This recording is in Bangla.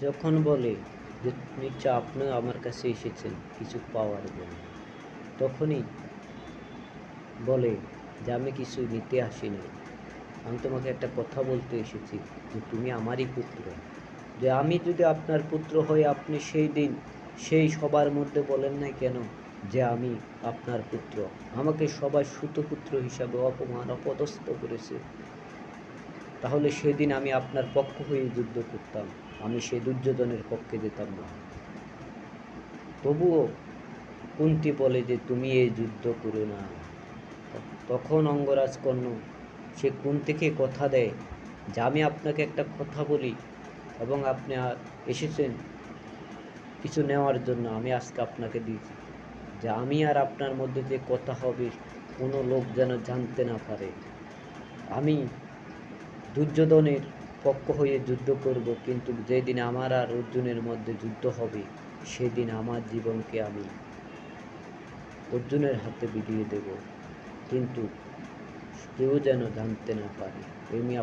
যখন বলে যে নিশ্চয় আপনিও আমার কাছে এসেছেন, কিছু পাওয়ার জন্য। তখনই বলে যে, আমি কিছু নিতে আসিনি। আমি তোমাকে একটা কথা বলতে এসেছি যে, তুমি আমারই পুত্র। যে, আমি যদি আপনার পুত্র হই, আপনি সেই দিন সেই সবার মধ্যে বলেন নাই কেন যে, আমি আপনার পুত্র? আমাকে সবাই সুতপুত্র হিসাবে অপমান, অপদস্থ করেছে। তাহলে সেদিন আমি আপনার পক্ষ হয়ে যুদ্ধ করতাম। আমি সেই দুর্যোধনের পক্ষে যেতাম না। তবুও কুন্তি বলে যে, তুমি এই যুদ্ধ করো না। তখন অঙ্গরাজ কর্ণ সে কুন্তিকে কথা দেয়, যে আমি আপনাকে একটা কথা বলি এবং আপনি এসেছেন কিছু নেওয়ার জন্য, আমি আজকে আপনাকে দিয়েছি। যে আমি আর আপনার মধ্যে যে কথা হবে, কোনো লোক যেন জানতে না পারে। আমি দুর্যোধনের পক্ষ হয়ে যুদ্ধ করব, কিন্তু যেদিন আমার আর অর্জুনের মধ্যে যুদ্ধ হবে, সেদিন আমার জীবনকে আমি অর্জুনের হাতে বিলিয়ে দেব। কিন্তু কেউ যেন জানতে না পারে। এমনি